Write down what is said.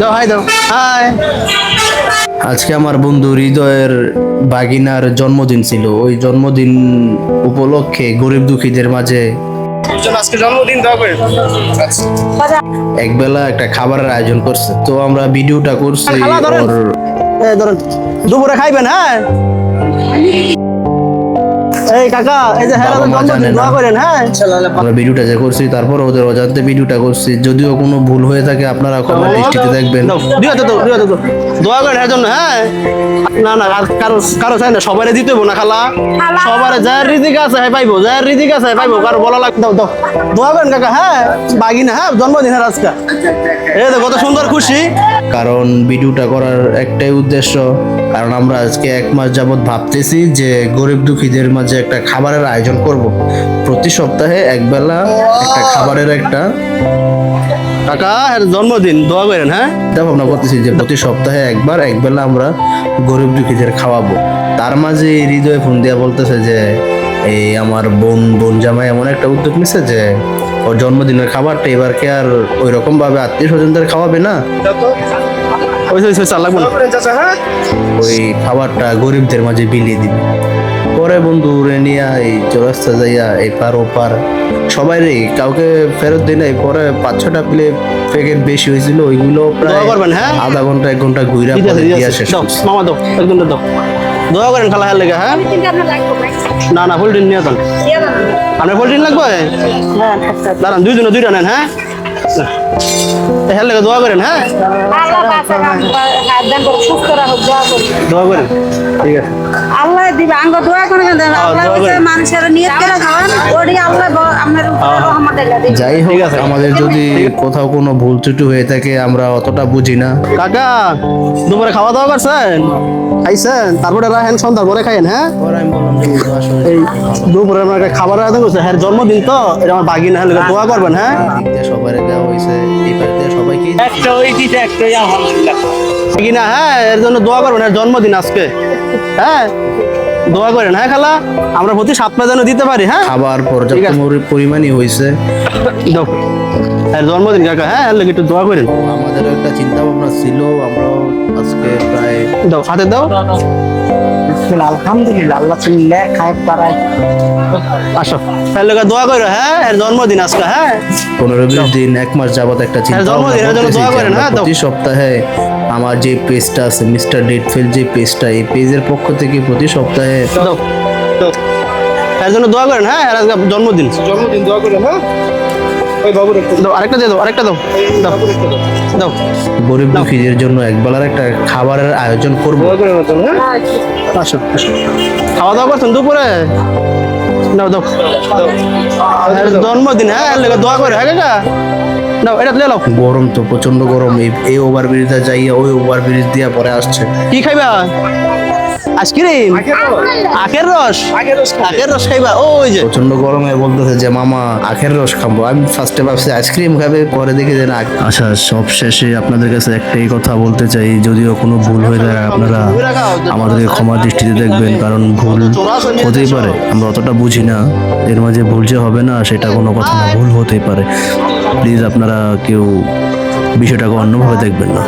দাও হাই দাও। হাই আজকে আমার বন্ধু হৃদয়ের বাগিনার জন্মদিন ছিল। ওই জন্মদিন উপলক্ষে গরিব দুঃখীদের মাঝে আজকে জন্মদিন একবেলা একটা খাবারের আয়োজন করছে। তো আমরা ভিডিওটা করছি দুপুরে খাইবেন হ্যাঁ? এই কাকা এই যে হ্যাঁ না। দোয়া করেন হ্যাঁ? আমরা ভিডিওটা যে করছি তারপর ওদের অজান্তে ভিডিওটা করছি। যদিও কোনো ভুল হয়ে থাকে আপনারা ক্ষমা দৃষ্টিতে দেখবেন। দাও, দুই হাতে দাও, দুই হাতে দাও। দোয়া করেন এর জন্য হ্যাঁ? না না আর কারও কারও চাই না সবারই দিতে না খালা। সবার যার রিজিক আছে হ্যাঁ পাইবো যার রিজিক আছে হ্যাঁ পাইবো কারও বলা লাগ দাও দাও। দোয়া করেন কাকা হ্যাঁ? বাগিনা হ্যাঁ? জন্মদিন হ্যাঁ আজকে। এই তো কত সুন্দর খুশি। কারণ ভিডিওটা করার একটাই উদ্দেশ্য কারণ আমরা আজকে এক মাস যাবৎ ভাবতেছি যে গরিব দুঃখীদের মাঝে একটা খাবারের আয়োজন করব। প্রতি সপ্তাহে একবেলা একটা খাবারের একটা কাকা এর জন্মদিন দোয়া করেন হ্যাঁ? চিন্তা ভাবনা করতেছি যে প্রতি সপ্তাহে একবার একবেলা আমরা গরিব দুঃখীদের খাওয়াবো। তার মাঝে হৃদয় ফোন দিয়া বলতেছে যে এই আমার বোন বোন জামাই এমন একটা উদ্যোগ নিছে যে ওর জন্মদিনের খাবারটা এবারকে আর ওই রকম ভাবে আত্মীয় স্বজনদের খাওয়াবে না ওই ওই চাল লাগবে না ওই খাবারটা গরিবদের মাঝে বিলিয়ে দিবে। পরে বন্ধু রে নিয়ে এই চৌরাস্তা যাইয়া এই পার ওপার সবাই রে কাউকে ফেরত দিই নাই পরে পাঁচ ছটা প্লে প্যাকেট বেশি হয়েছিল ওইগুলো প্রায় করবেন, হ্যাঁ? আধা ঘণ্টা এক ঘণ্টা ঘুরা পরে দিয়া আছে। শেষ দাও করছি। মামা দাও দোয়া করেন খালা হ্যাঁ লেগে হ্যাঁ? না। না ফুল ড্রিন নিয়ে যান। আপনার ফুল ড্রিন লাগবে? দাঁড়ান দুইজনে দুইটা নেন হ্যাঁ? হ্যাঁ লেগে দোয়া করেন হ্যাঁ? সুস্থ রাখো দোয়া করি দোয়া করেন ঠিক আছে। আল্লাহ দিবে আঙ্গ দোয়া করে দেন আল্লাহ মানুষের নিয়ত করে খাওয়ান ওডি আল্লাহ আপনার দিবে। যাই হোক আমাদের যদি কোথাও কোনো ভুল ত্রুটি হয়ে থাকে আমরা অতটা বুঝি না। কাকা দুপুরে খাওয়া দাওয়া করছেন? খাইছেন? তারপরে রাখেন সন্ধ্যার পরে খাইন হ্যাঁ? এই দুপুরে আমার একটা খাবার আয়োজন করছে হ্যাঁ জন্মদিন তো এটা আমার বাগিনা হ্যাঁ। লেগে দোয়া করবেন হ্যাঁ? সবাই দেওয়া হয়েছে এই বাড়িতে সবাইকে বাগিনা হ্যাঁ এর জন্য দোয়া করবেন জন্মদিন আজকে হ্যাঁ? দোয়া করেন হ্যাঁ খালা? আমরা প্রতি সপ্তাহে যেন দিতে পারি হ্যাঁ? খাবার পর্যাপ্ত পরিমাণই হয়েছে। জন্মদিন কাকা হ্যাঁ? এর একটু দোয়া করেন। আমাদেরও একটা চিন্তা ভাবনা ছিল আমরাও আজকে প্রায় দাও হাতে দাও। আলহামদুলিল্লাহ আল্লাহ চিনলে খায় পারায় আসো। এর দোয়া করো হ্যাঁ? এর জন্মদিন আজকে হ্যাঁ? পনেরো বিশ দিন এক মাস যাবত একটা চিন্তা হ্যাঁ, জন্মদিন, ভাবনা জন্য দোয়া করেন, হ্যাঁ, দাও। প্রতি সপ্তাহে আমার যে পেজটা আছে মিস্টার ডেটফেল যে পেজটা এই পেজের পক্ষ থেকে প্রতি সপ্তাহে দাও। দাও জন্য দোয়া করেন হ্যাঁ জন্মদিন। জন্মদিন দোয়া করে হ্যাঁ? ওই বাবুর একটু দাও। আরেকটা দিয়ে দাও আরেকটা দাও। দাও। দাও। গরিব দুঃখীদের জন্য একবেলার একটা খাবারের আয়োজন করব। হ্যাঁ? আসো আসো। খাওয়া দাওয়া করছেন দুপুরে? জন্মদিন হ্যাঁ দোয়া করে হ্যাঁ কাকা? দাও এটা তুলে নাও গরম তো প্রচণ্ড গরম। এই এই ওভার ব্রিজটা যাইয়া ওই ওভার ব্রিজ দিয়া পরে আসছে। কি খাইবা? আইসক্রিম আখের রস। আখের রস? খাইবা? ওই যে। প্রচণ্ড গরমে বলতেছে যে মামা আখের রস খাব। আমি ফার্স্টে ভাবছি আইসক্রিম খাবে পরে দেখি যে না আচ্ছা সব শেষে আপনাদের কাছে একটাই কথা বলতে চাই যদিও কোনো ভুল হয়ে যায় আপনারা আমাদেরকে ক্ষমা দৃষ্টিতে দেখবেন কারণ ভুল হতেই পারে। আমরা অতটা বুঝি না এর মাঝে ভুল যে হবে না সেটা কোনো কথা না ভুল হতেই পারে। প্লিজ আপনারা কেউ বিষয়টাকে অন্যভাবে দেখবেন না।